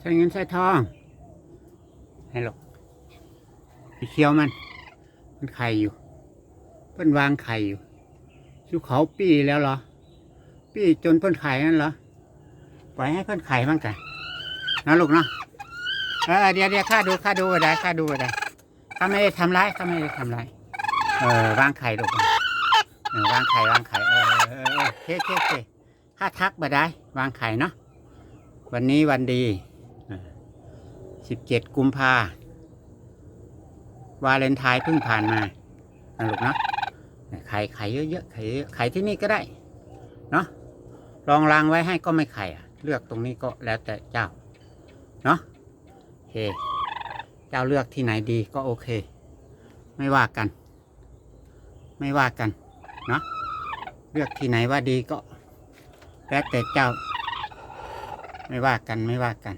ใส่เงินใส่ทองให้ลูกไปเคี้ยวมัน มันไข่อยู่เพิ่นวางไข่อยู่ชูเขาปีแล้วเหรอ ปีจนเพิ่นไข่นั่นเหรอปล่อยให้เพิ่นไข่บ้างกันนะลูกเนาะเออเดี๋ยวเดี๋ยวข้าดูข้าดูก็ได้ข้าดูก็ได้ข้าไม่ได้ทำร้ายข้าไม่ได้ทำร้ายเออวางไข่ลูกเออวางไข่วางไข่เออเออเออเคเคเคข้าทักมาได้ วางไข่เนาะวันนี้วันดี สิบเจ็ดกุมภาวาเลนไทน์เพิ่งผ่านมานะลูกเนาะไข่ไข่เยอะๆไข่เยอะไข่ที่นี่ก็ได้เนาะลองรางไว้ให้ก็ไม่ไข่อะเลือกตรงนี้ก็แล้วแต่เจ้าเนาะโอเค เจ้าเลือกที่ไหนดีก็โอเค ไม่ว่ากัน ไม่ว่ากันเนาะเลือกที่ไหนว่าดีก็แล้วแต่เจ้า ไม่ว่ากันไม่ว่ากัน